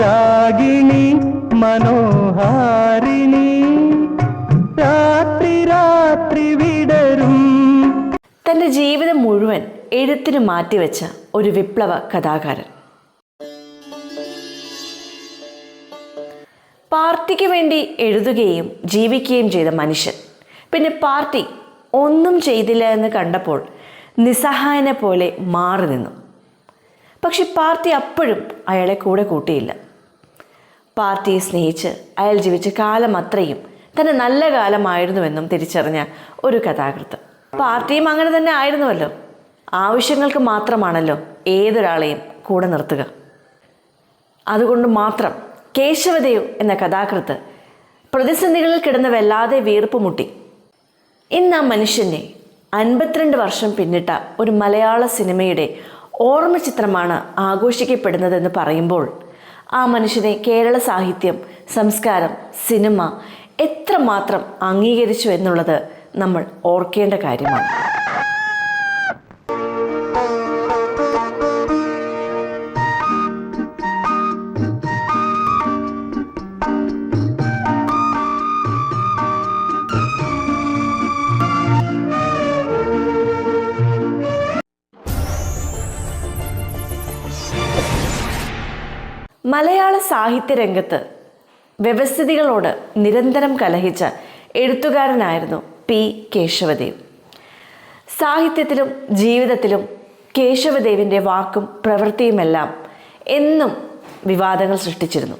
രാഗിണി മനോഹാരിണി. രാത്രി രാത്രി വിടരും. തന്റെ ജീവിതം മുഴുവൻ എഴുത്തിന് മാറ്റിവെച്ച ഒരു വിപ്ലവ കഥാകാരൻ. പാർട്ടിക്ക് വേണ്ടി എഴുതുകയും ജീവിക്കുകയും ചെയ്ത മനുഷ്യൻ. പിന്നെ പാർട്ടി ഒന്നും ചെയ്തില്ല എന്ന് കണ്ടപ്പോൾ നിസ്സഹായനെ പോലെ മാറി നിന്നു. പക്ഷെ പാർട്ടി അപ്പോഴും അയാളെ കൂടെ കൂട്ടിയില്ല. പാർട്ടിയെ സ്നേഹിച്ച് അയാൾ ജീവിച്ച കാലം അത്രയും തന്റെ നല്ല കാലമായിരുന്നുവെന്നും തിരിച്ചറിഞ്ഞ ഒരു കഥാകൃത്ത്. പാർട്ടിയും അങ്ങനെ തന്നെ ആയിരുന്നുവല്ലോ. ആവശ്യങ്ങൾക്ക് മാത്രമാണല്ലോ ഏതൊരാളെയും കൂടെ നിർത്തുക. അതുകൊണ്ട് മാത്രം കേശവദേവ് എന്ന കഥാകൃത്ത് പ്രതിസന്ധികളിൽ കിടന്ന് വല്ലാതെ വീർപ്പ് മുട്ടി. ഇന്ന് ആ മനുഷ്യനെ അൻപത്തിരണ്ട് വർഷം പിന്നിട്ട ഒരു മലയാള സിനിമയുടെ ഓർമ്മ ചിത്രമാണ് ആഘോഷിക്കപ്പെടുന്നതെന്ന് പറയുമ്പോൾ ആ മനുഷ്യനെ കേരള സാഹിത്യം സംസ്കാരം സിനിമ എത്രമാത്രം അംഗീകരിച്ചു എന്നുള്ളത് നമ്മൾ ഓർക്കേണ്ട കാര്യമാണ്. മലയാള സാഹിത്യ രംഗത്ത് വ്യവസ്ഥിതികളോട് നിരന്തരം കലഹിച്ച എഴുത്തുകാരനായിരുന്നു പി. കേശവദേവ്. സാഹിത്യത്തിലും ജീവിതത്തിലും കേശവദേവിന്റെ വാക്കും പ്രവൃത്തിയുമെല്ലാം എന്നും വിവാദങ്ങൾ സൃഷ്ടിച്ചിരുന്നു.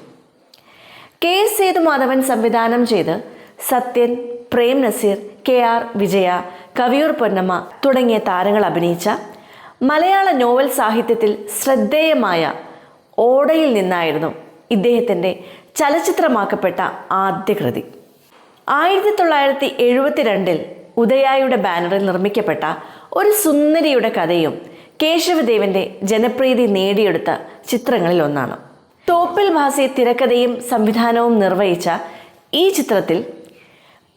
കെ. എസ്. സേതുമാധവൻ സംവിധാനം ചെയ്ത് സത്യൻ പ്രേം നസീർ കെ. ആർ. വിജയ കവിയൂർ പൊന്നമ്മ തുടങ്ങിയ താരങ്ങൾ അഭിനയിച്ച മലയാള നോവൽ സാഹിത്യത്തിൽ ശ്രദ്ധേയമായ ഓടയിൽ നിന്നായിരുന്നു ഇദ്ദേഹത്തിന്റെ ചലച്ചിത്രമാക്കപ്പെട്ട ആദ്യ കൃതി. ആയിരത്തി തൊള്ളായിരത്തി എഴുപത്തിരണ്ടിൽ ഉദയായുടെ ബാനറിൽ നിർമ്മിക്കപ്പെട്ട ഒരു സുന്ദരിയുടെ കഥയും കേശവദേവന്റെ ജനപ്രീതി നേടിയെടുത്ത ചിത്രങ്ങളിൽ ഒന്നാണ്. തോപ്പിൽ ഭാസി തിരക്കഥയും സംവിധാനവും നിർവഹിച്ച ഈ ചിത്രത്തിൽ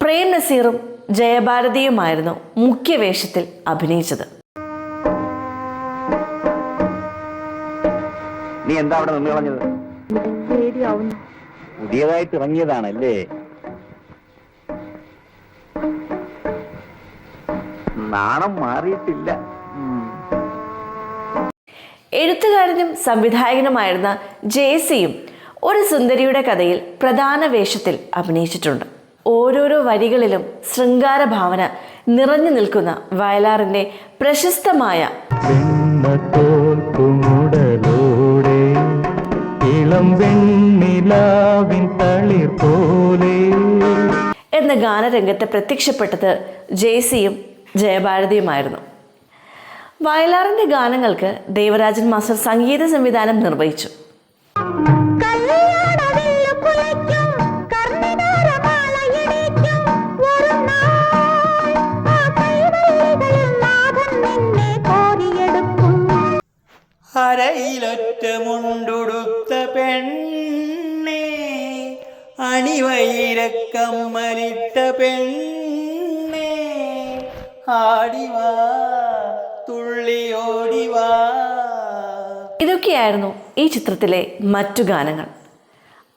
പ്രേം നസീറും ജയഭാരതിയുമായിരുന്നു മുഖ്യവേഷത്തിൽ അഭിനയിച്ചത്. നീ എന്താ അവിടെ നിന്ന് കളഞ്ഞത്? പുതിയതായിട്ട് ഇറങ്ങിയതാണല്ലേ? നാണം മാറിയിട്ടില്ല. എഴുത്തുകാരനും സംവിധായകനുമായിരുന്ന ജേസിയും ഒരു സുന്ദരിയുടെ കഥയിൽ പ്രധാന വേഷത്തിൽ അഭിനയിച്ചിട്ടുണ്ട്. ഓരോരോ വരികളിലും ശൃംഗാര ഭാവന നിറഞ്ഞു നിൽക്കുന്ന വയലാറിന്റെ പ്രശസ്തമായ ഇളം വെണ്ണിലാവിൻ തളിർ പോലെ. എന്ന ഗാനരംഗത്ത് പ്രത്യക്ഷപ്പെട്ടത് ജേസിയും ജയഭാരതിയുമായിരുന്നു. വയലാറിന്റെ ഗാനങ്ങൾക്ക് ദേവരാജൻ മാസ്റ്റർ സംഗീത സംവിധാനം നിർവഹിച്ചു. അരയിലൊറ്റ മുണ്ടുടുത്ത പെണ്ണേ. അണിവൈരക്കമ്മലിട്ട പെണ്ണേ ആടിവാ തുള്ളിയോടിവാ ഇതൊക്കെയായിരുന്നു ഈ ചിത്രത്തിലെ മറ്റു ഗാനങ്ങൾ.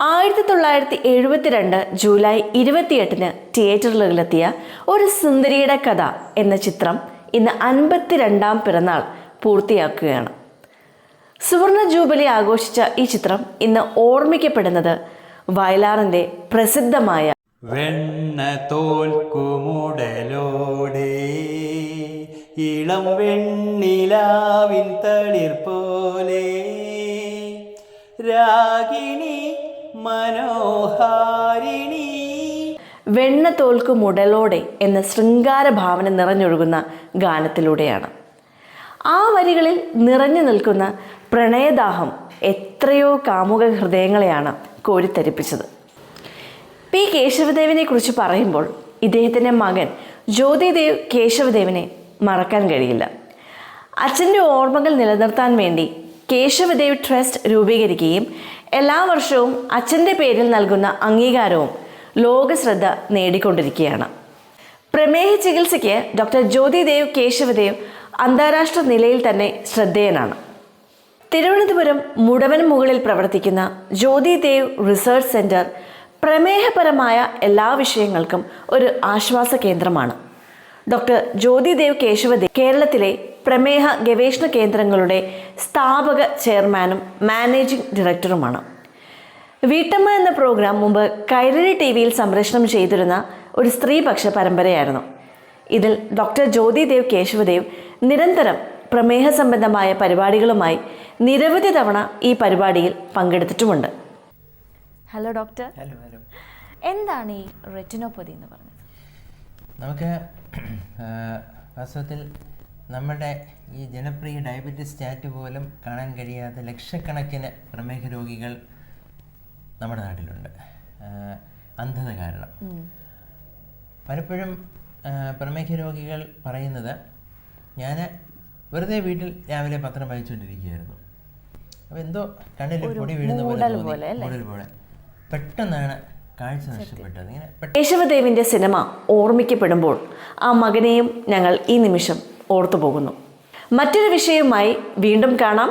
ആയിരത്തി തൊള്ളായിരത്തി എഴുപത്തിരണ്ട് ജൂലൈ ഇരുപത്തിയെട്ടിന് തിയേറ്ററുകളിലെത്തിയ ഒരു സുന്ദരിയുടെ കഥ എന്ന ചിത്രം ഇന്ന് അൻപത്തിരണ്ടാം പിറന്നാൾ പൂർത്തിയാക്കുകയാണ്. സുവർണ ജൂബിലി ആഘോഷിച്ച ഈ ചിത്രം ഇന്ന് ഓർമ്മിക്കപ്പെടുന്നത് വയലാറിന്റെ പ്രസിദ്ധമായ വെണ്ണ തോൽക്കുമുടലോടെ ഇളം വെണ്ണിലാവിൻ തളിർ പോലെ രാഗിണി മനോഹാരിണി. വെണ്ണ തോൽക്കുമുടലോടെ എന്ന ശൃംഗാര ഭാവന നിറഞ്ഞൊഴുകുന്ന ഗാനത്തിലൂടെയാണ്. ആ വരികളിൽ നിറഞ്ഞു നിൽക്കുന്ന പ്രണയദാഹം എത്രയോ കാമുക ഹൃദയങ്ങളെയാണ് കോരിത്തരിപ്പിച്ചത്. പി കേശവദേവിനെ കുറിച്ച് പറയുമ്പോൾ ഇദ്ദേഹത്തിന്റെ മകൻ ജ്യോതിദേവ് കേശവദേവിനെ മറക്കാൻ കഴിയില്ല. അച്ഛന്റെ ഓർമ്മകൾ നിലനിർത്താൻ വേണ്ടി കേശവദേവ് ട്രസ്റ്റ് രൂപീകരിക്കുകയും എല്ലാ വർഷവും അച്ഛന്റെ പേരിൽ നൽകുന്ന അംഗീകാരവും ലോകശ്രദ്ധ നേടിക്കൊണ്ടിരിക്കുകയാണ്. പ്രമേഹ ചികിത്സയ്ക്ക് ഡോക്ടർ ജ്യോതിദേവ് കേശവദേവ് അന്താരാഷ്ട്ര നിലയിൽ തന്നെ ശ്രദ്ധേയനാണ്. തിരുവനന്തപുരം മുടവൻ മുകളിൽ പ്രവർത്തിക്കുന്ന ജ്യോതി ദേവ് റിസർച്ച് സെന്റർ പ്രമേഹപരമായ എല്ലാ വിഷയങ്ങൾക്കും ഒരു ആശ്വാസ കേന്ദ്രമാണ്. ഡോക്ടർ ജ്യോതി ദേവ് കേശവദേവ് കേരളത്തിലെ പ്രമേഹ ഗവേഷണ കേന്ദ്രങ്ങളുടെ സ്ഥാപക ചെയർമാനും മാനേജിംഗ് ഡയറക്ടറുമാണ്. വീട്ടമ്മ എന്ന പ്രോഗ്രാം മുമ്പ് കൈരളി ടി വിയിൽ സംപ്രേഷണം ചെയ്തിരുന്ന ഒരു സ്ത്രീപക്ഷ പരമ്പരയായിരുന്നു. ഇതിൽ ഡോക്ടർ ജ്യോതി ദേവ് കേശവദേവ് നിരന്തരം പ്രമേഹ സംബന്ധമായ പരിപാടികളുമായി നിരവധി തവണ ഈ പരിപാടിയിൽ പങ്കെടുത്തിട്ടുമുണ്ട്. ഹലോ ഡോക്ടർ ഹലോ ഹലോ എന്താണ് ഈ റെറ്റിനോപ്പതി എന്ന് പറഞ്ഞത്? നമുക്ക് വാസ്തവത്തിൽ നമ്മുടെ ഈ ജനപ്രിയ ഡയബറ്റിസ് ചാറ്റ് പോലും കാണാൻ കഴിയാത്ത ലക്ഷക്കണക്കിന് പ്രമേഹ രോഗികൾ നമ്മുടെ നാട്ടിലുണ്ട്. അന്ധത കാരണം. പലപ്പോഴും പ്രമേഹ രോഗികൾ പറയുന്നത് ഞാൻ വെറുതെ വീട്ടിൽ രാവിലെ പത്രം വായിച്ചുകൊണ്ടിരിക്കുകയായിരുന്നു. അപ്പോൾ എന്തോ കണ്ണിൽ പൊടി വീഴുന്ന പോലെ മൂടൽ പോലെ പെട്ടെന്നാണ് കാഴ്ച നഷ്ടപ്പെട്ടത്. ഇങ്ങനെ കേശവദേവിന്റെ സിനിമ ഓർമ്മിക്കപ്പെടുമ്പോൾ ആ മകനെയും ഞങ്ങൾ ഈ നിമിഷം ഓർത്തു പോകുന്നു മറ്റൊരു വിഷയവുമായി വീണ്ടും കാണാം.